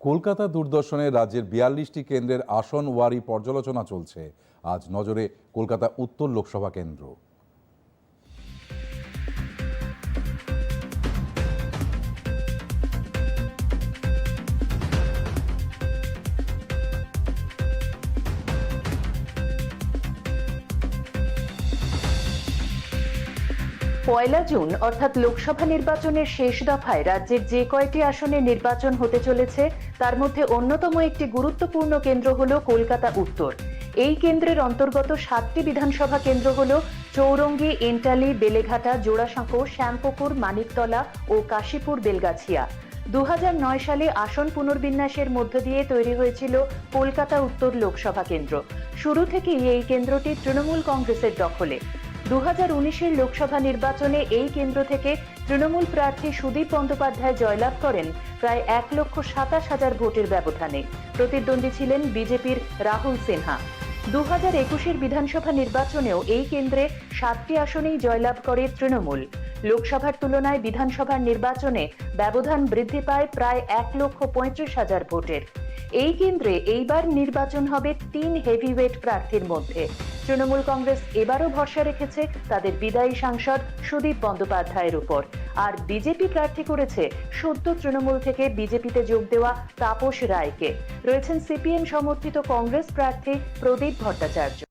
কলকাতা দূরদর্শনে রাজ্যের বিয়াল্লিশটি কেন্দ্রের আসন ওয়ারি পর্যালোচনা চলছে। আজ নজরে কলকাতা উত্তর লোকসভা কেন্দ্র। পয়লা জুন, অর্থাৎ লোকসভা নির্বাচনের শেষ দফায় রাজ্যের যে কয়টি আসনে নির্বাচন হতে চলেছে, তার মধ্যে অন্যতম একটি গুরুত্বপূর্ণ কেন্দ্র হল কলকাতা উত্তর। এই কেন্দ্রের অন্তর্গত সাতটি বিধানসভা কেন্দ্র হল চৌরঙ্গি, এন্টালি, বেলেঘাটা জোড়াসাঁকো শ্যামপুকুর, মানিকতলা ও কাশীপুর, বেলগাছিয়া। দু হাজার নয় সালে আসন পুনর্বিন্যাসের মধ্য দিয়ে তৈরি হয়েছিল কলকাতা উত্তর লোকসভা কেন্দ্র। শুরু থেকেই এই কেন্দ্রটি তৃণমূল কংগ্রেসের দখলে। দু হাজার লোকসভা নির্বাচনে এই কেন্দ্র থেকে তৃণমূল প্রার্থী সুদীপ বন্দ্যোপাধ্যায় জয়লাভ করেন প্রায় এক লক্ষ সাতাশ হাজার ভোটের ব্যবধানে। প্রতিদ্বন্দ্বী ছিলেন বিজেপির রাহুল সিনহা। দু হাজার একুশের বিধানসভা নির্বাচনেও এই কেন্দ্রে সাতটি আসনেই জয়লাভ করে তৃণমূল। লোকসভার তুলনায় বিধানসভার নির্বাচনে ব্যবধান বৃদ্ধি পায় প্রায় এক লক্ষ পঁয়ত্রিশ হাজার ভোটের। এই কেন্দ্রে এইবার নির্বাচন হবে তিন হেভিওয়েট প্রার্থীর মধ্যে। তৃণমূল কংগ্রেস এবারও ভরসা রেখেছে তাদের বিদায়ী সাংসদ সুদীপ বন্দ্যোপাধ্যায়ের উপর। আর বিজেপি প্রার্থী করেছে সদ্য তৃণমূল থেকে বিজেপিতে যোগ দেওয়া তাপস রায়কে। রয়েছেন সিপিএম সমর্থিত কংগ্রেস প্রার্থী প্রদীপ ভট্টাচার্য।